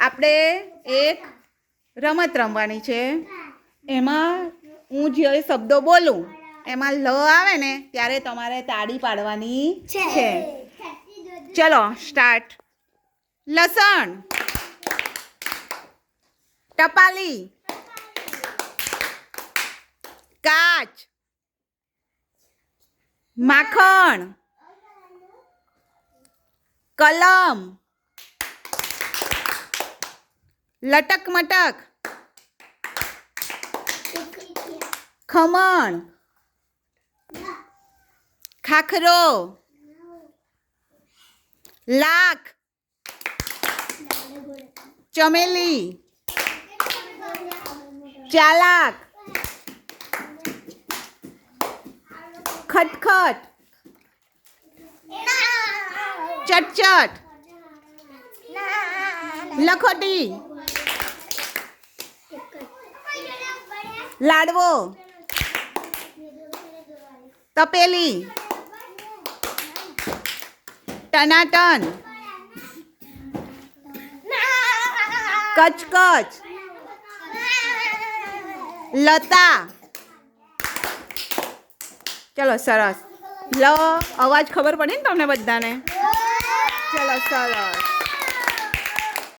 આપણે એક રમત રમવાની છે. એમાં હું જે શબ્દો બોલું એમાં લ આવે ને ત્યારે તમારે તાળી પાડવાની છે. ચલો સ્ટાર્ટ લસણ. ટપાલી. કાચ. માખણ. કલમ. લટક મટક. ખમણ. ખાખરો. લાખ. ચમેલી. ચાલાક. ખટખટ. ચટચટ. લખોટી. લાડવો. તપેલી. ટનાટન. કચકચ. લતા. ચલો, સરસ. લ, અવાજ ખબર પડી ને તમને બધાને? ચલો, સરસ.